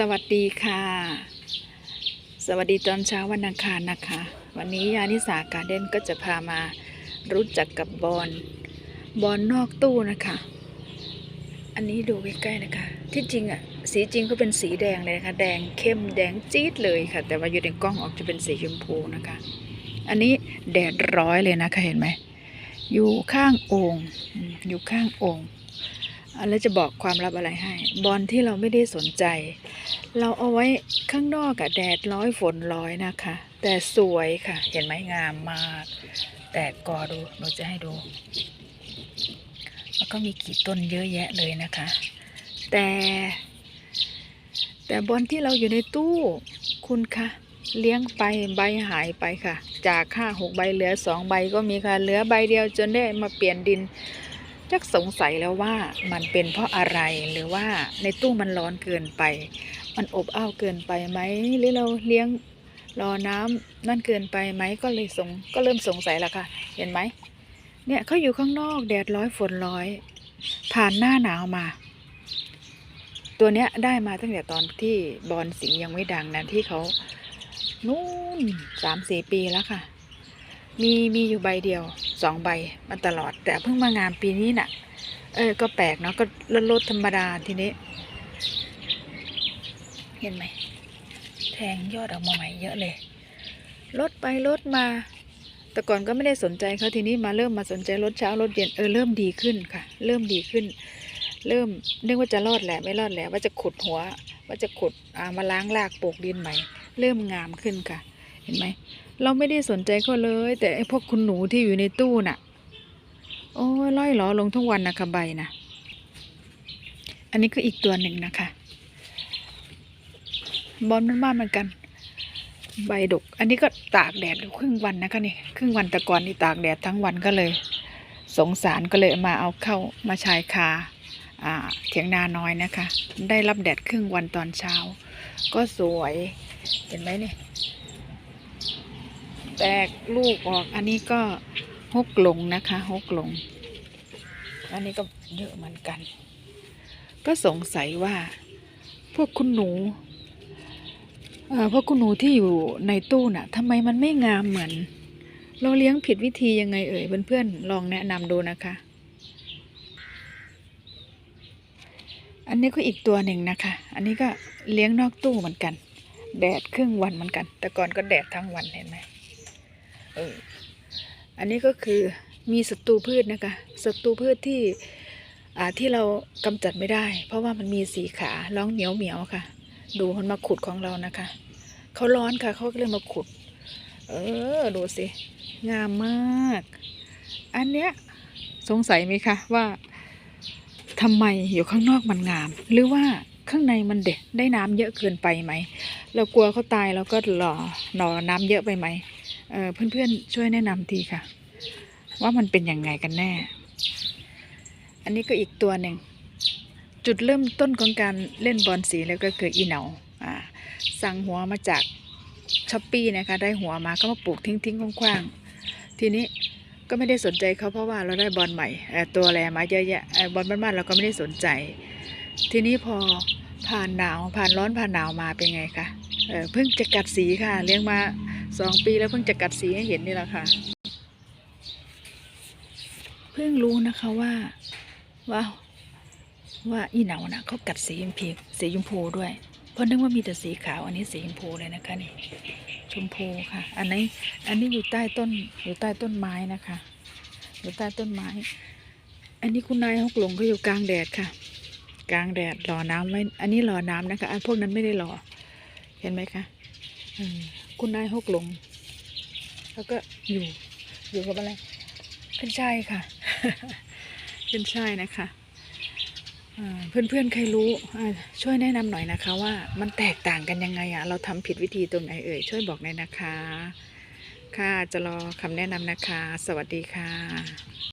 สวัสดีค่ะ สวัสดีตอนเช้าวันอังคารนะคะ วันนี้ยานิสาการเด่นก็จะพามารู้จักกับบอลบอลนอกตู้นะคะ อันนี้ดูใกล้ๆนะคะ ที่จริงอะสีจริงก็เป็นสีแดงเลยนะคะ แดงเข้มแดงจี๊ดเลยค่ะ แต่ว่าอยู่ในกล้องออกจะเป็นสีชมพูนะคะ อันนี้แดดร้อยเลยนะคะเห็นไหมอยู่ข้างโอ่งอยู่ข้างโอ่งอะ แล้วจะบอกความลับอะไรให้ บอลที่เราไม่ได้สนใจ เราเอาไว้ข้างนอกอะแดดร้อยฝนร้อยนะคะ แต่สวยค่ะ เห็นไหมงามมาก แต่กอดูหนูจะให้ดู แล้วก็มีกี่ต้นเยอะแยะเลยนะคะ แต่ แต่บอลที่เราอยู่ในตู้คุณคะเลี้ยงไปใบหายไปค่ะ จากห้าหกใบเหลือสองใบก็มีค่ะ เหลือใบเดียวจนได้มาเปลี่ยนดิน จักสงสัยแล้วว่ามันเป็นเพราะอะไรหรือว่าในตู้มันร้อนเกินไป มันอบอ้าวเกินไปไหมหรือเราเลี้ยงรอน้ำนั่นเกินไปไหมก็เลยสงก็เริ่มสงสัยแล้วค่ะ เห็นไหมเนี่ยเขาอยู่ข้างนอกแดดร้อยฝนร้อย ผ่านหน้าหนาวมา ตัวเนี้ยได้มาตั้งแต่ตอนที่บอลสิงยังไม่ดังนะที่เขานู่นสามสี่ปีแล้วค่ะ มีมีอยู่ใบเดียว สองใบมาตลอด แต่เพิ่งมางานปีนี้น่ะ เออ ก็แปลกเนาะก็ลดลดธรรมดาทีนี้ เห็นไหมแทงยอดออกมาใหม่เยอะเลย ลดไปลดมา แต่ก่อนก็ไม่ได้สนใจเขาทีนี้มาเริ่มมาสนใจลดเช้าลดเย็นเออเริ่มดีขึ้นค่ะ เริ่มดีขึ้น เริ่มนึกว่าจะรอดแหละไม่รอดแหละว่าจะขุดหัว ว่าจะขุดอามาล้างรากปลูกดินใหม่ เริ่มงามขึ้นค่ะ เห็นไหม เราไม่ได้สนใจเขาเลย แต่ไอ้พวกคุณหนูที่อยู่ในตู้น่ะ โอ้ยล่อยหลอลงทุกวันนะคะใบนะอันนี้ก็อีกตัวหนึ่งนะคะ บอลมันมากเหมือนกัน ใบดก อันนี้ก็ตากแดดอยู่ครึ่งวันนะคะนี่ครึ่งวันต่ก่อนนี่ตากแดดทั้งวันก็เลย สงสารก็เลยมาเอาเข้ามาชายคาอ่าเถียงนาน้อยนะคะ ได้รับแดดครึ่งวันตอนเช้า ก็สวยเห็นไหมเนี่ย แตกลูกออก อันนี้ก็หกหลงนะคะหกหลง อันนี้ก็เยอะเหมือนกัน ก็สงสัยว่า พวกคุณหนูเอ่อพวกคุณหนูที่อยู่ในตู้น่ะทำไมมันไม่งามเหมือน เราเลี้ยงผิดวิธียังไงเอ่ยเพื่อนๆลองแนะนำดูนะคะ อันนี้ก็อีกตัวหนึ่งนะคะ อันนี้ก็เลี้ยงนอกตู้เหมือนกัน แดดครึ่งวันเหมือนกัน แต่ก่อนก็แดดทั้งวันเห็นไหม เอออันนี้ก็คือมีศัตรูพืชนะคะศัตรูพืชที่อ่าที่เรากำจัดไม่ได้ เพราะว่ามันมีสีขาร้องเหนียวเหมียวค่ะ ดูมันมาขุดของเรานะคะเขาร้อนค่ะเขาก็เลยมาขุด เออดูสิงามมาก อันเนี้ยสงสัยไหมคะว่าทำไมอยู่ข้างนอกมันงาม หรือว่าข้างในมันเด็ดได้น้ำเยอะเกินไปไหม เรากลัวเขาตายเราก็หล่อหน่อน้ำเยอะไปไหม เพื่อนๆช่วยแนะนำทีค่ะ ว่ามันเป็นยังไงกันแน่ อันนี้ก็อีกตัวหนึ่ง จุดเริ่มต้นของการเล่นบอลสีแล้วก็คืออีเหนาอ่าสั่งหัวมาจากช้อปปี้นะคะ ได้หัวมาก็มาปลูกทิ้งๆคว้างๆ ทีนี้ก็ไม่ได้สนใจเขาเพราะว่าเราได้บอลใหม่ตัวแรมาเยอะแยะบอลบ้านๆเราก็ไม่ได้สนใจ ทีนี้พอผ่านหนาวผ่านร้อนผ่านหนาวมาเป็นไงคะเพิ่งจะกัดสีค่ะ เลี้ยงมา สองปีแล้วเพิ่งจะกัดสีให้เห็นนี่แหละค่ะ เพิ่งรู้นะคะว่าว่าว่าอีเหนานะเขากัดสีชมพูสีชมพูด้วย เพราะนึกว่ามีแต่สีขาว อันนี้สีชมพูเลยนะคะนี่ ชมพูค่ะ อันนี้ อันนี้อยู่ใต้ต้น อยู่ใต้ต้นไม้นะคะ อยู่ใต้ต้นไม้ อันนี้คุณนายฮกหลงก็อยู่กลางแดดค่ะ กลางแดดรอน้ำไว้ อันนี้รอน้ำนะคะ อันพวกนั้นไม่ได้รอ เห็นไหมคะอืม คุณนายฮกหลง แล้วก็อยู่อยู่กับอะไรขึ้นช่ายค่ะขึ้นช่ายนะคะเพื่อนๆใครรู้ช่วยแนะนำหน่อยนะคะ ว่ามันแตกต่างกันยังไงอะเราทำผิดวิธีตรงไหนเอ่ยช่วยบอกหน่อยนะคะ ค่ะจะรอคำแนะนำนะคะ สวัสดีค่ะ